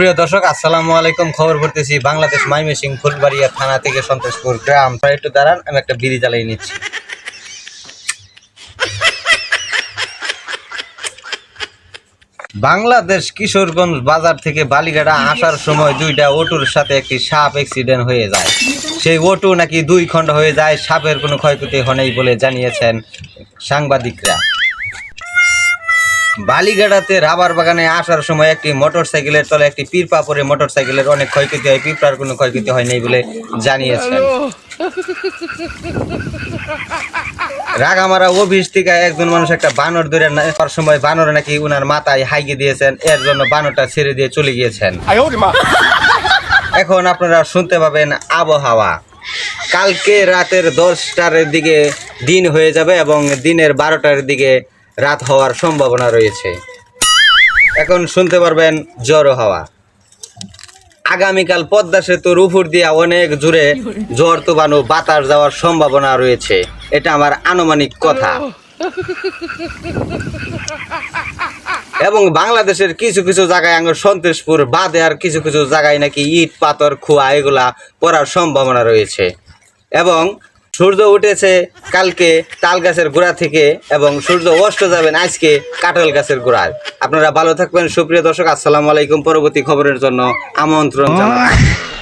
প্রিয় দর্শক, আসসালামু আলাইকুম। খবর পড়তেছি বাংলাদেশ মাইমেসিং ফুলবাড়িয়া থানা থেকে সন্তোষপুর গ্রাম। আপনারা একটু দাঁড়ান, আমি একটা বিড়ি জ্বালিয়ে নিচ্ছি। বাংলাদেশ কিশোরগঞ্জ বাজার থেকে বালিগাড়া আসার সময় দুইটা অটোর সাথে একটি সাপ অ্যাক্সিডেন্ট হয়ে যায়। সেই অটো নাকি দুই খণ্ড হয়ে যায়, সাপের কোনো ক্ষয়ক্ষতি হয়নি বলে জানিয়েছেন সাংবাদিকরা। বালিগাড়াতে রাবার বাগানে আসার সময় একটি মোটর সাইকেলের তলে একটি পিরপা পরে মোটর সাইকেলের অনেক ক্ষয়ক্ষতি হয়। পিঁপড়ার কোনো ক্ষয়ক্ষতি হয়নি বলে জানিয়েছেন। রাগামারা অফিস থেকে একজন মানুষ একটা বানর ধরে নেওয়ার সময় বানর নাকি উনার মাথায় হাইকে দিয়েছেন। এর জন্য বানরটা ছেড়ে দিয়ে চলে গিয়েছেন। এখন আপনারা শুনতে পাবেন আবহাওয়া। কালকে রাতের দশটার দিকে দিন হয়ে যাবে এবং দিনের বারোটার দিকে রাত হওয়ার সম্ভাবনা রয়েছে। এখন শুনতে পারবেন জ্বর হাওয়া। আগামীকাল পদ্মা সেতুর উপর দিয়ে অনেক জুড়ে ঝড় তুবানো বাতাস যাওয়ার সম্ভাবনা রয়েছে। এটা আমার আনুমানিক কথা। এবং বাংলাদেশের কিছু কিছু জায়গায় আঙ্গুর সন্তোষপুর বাদে আর কিছু কিছু জায়গায় নাকি ইট, পাথর, খোয়া, এগুলা পড়ার সম্ভাবনা রয়েছে। এবং সূর্য উঠেছে কালকে তাল গাছের গোড়া থেকে এবং সূর্য অস্ত যাবেন আজকে কাঁঠাল গাছের গোড়ায়। আপনারা ভালো থাকবেন, সুপ্রিয় দর্শক, আসসালামু আলাইকুম, পরবর্তী খবরের জন্য আমন্ত্রণ জানাচ্ছি।